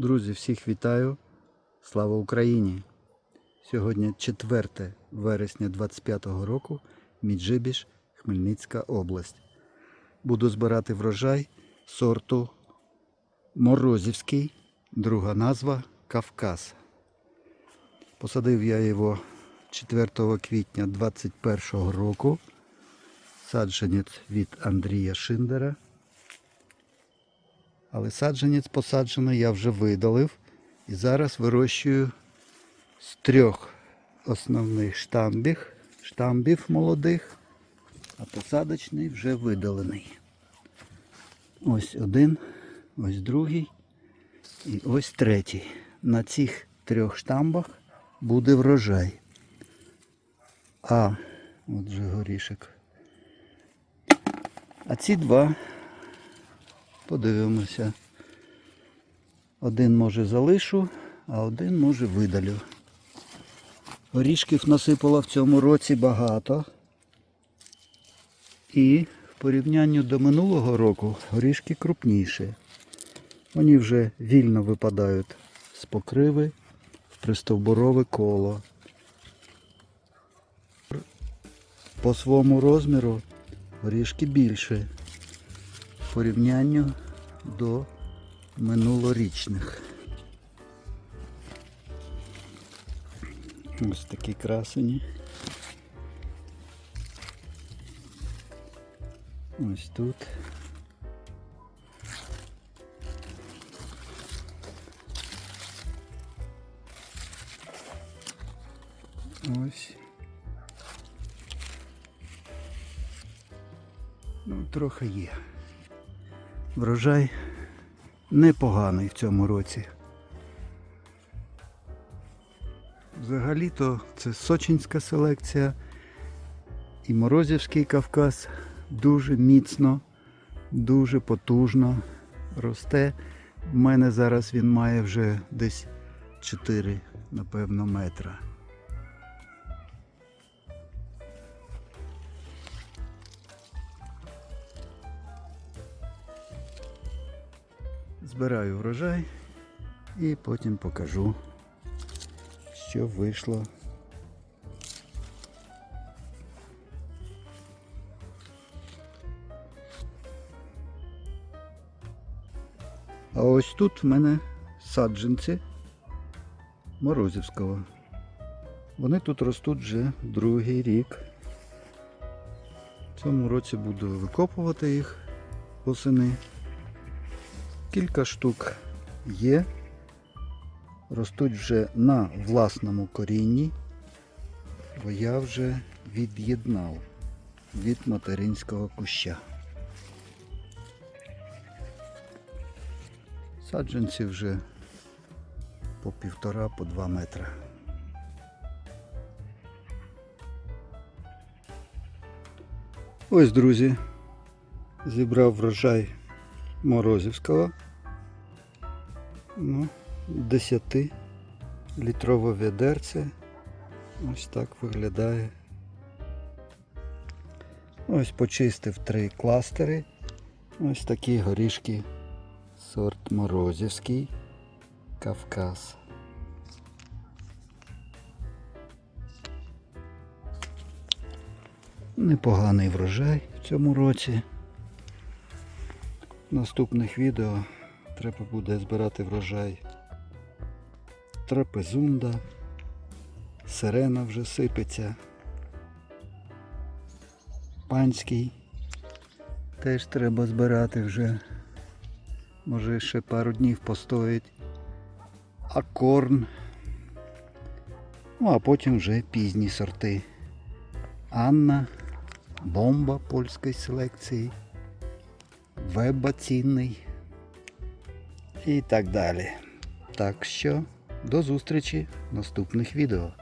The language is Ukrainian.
Друзі, всіх вітаю. Слава Україні! Сьогодні 4 вересня 25-го року, Міджибіж, Хмельницька область. Буду збирати врожай сорту Морозівський, друга назва Кавказ. Посадив я його 4 квітня 21 року. Саджанець від Андрія Шиндера. Але саджанець посаджений я вже видалив. І зараз вирощую з трьох основних штамбів, штамбів молодих, а посадочний вже видалений. Ось один, ось другий і ось третій. На цих трьох штамбах буде врожай. А, от же горішок. А ці два Подивимося. Один може залишу, а один може видалю. Горішків насипало в цьому році багато. І в порівнянні до минулого року горішки крупніші. Вони вже вільно випадають з покриви в пристовбурове коло. По своєму розміру горішки більше порівнянню до минулорічних. Ось такі красені. Ось тут. Ось. Ну, трохи є. Врожай непоганий в цьому році. Взагалі-то це сочинська селекція і Морозівський Кавказ дуже міцно, дуже потужно росте. У мене зараз він має вже десь 4, напевно, метра. Збираю врожай і потім покажу, що вийшло. А ось тут в мене саджанці Морозівського. Вони тут ростуть вже другий рік. В цьому році буду викопувати їх восени. Кілька штук є, ростуть вже на власному корінні, бо я вже від'єднав від материнського куща. Саджанці вже по півтора, по два метра. Ось, друзі, зібрав врожай Морозівського. Ну, 10 літрове відерце. Ось так виглядає. Ось почистив три кластери. Ось такі горішки. Сорт Морозівський. Кавказ. Непоганий врожай в цьому році. Наступних відео треба буде збирати врожай. Трапезунда, сирена вже сипеться, панський теж треба збирати вже, може ще пару днів постоїть, акорн, ну а потім вже пізні сорти. Анна, бомба польської селекції, веба цінний і так далі. Так що до зустрічі в наступних відео.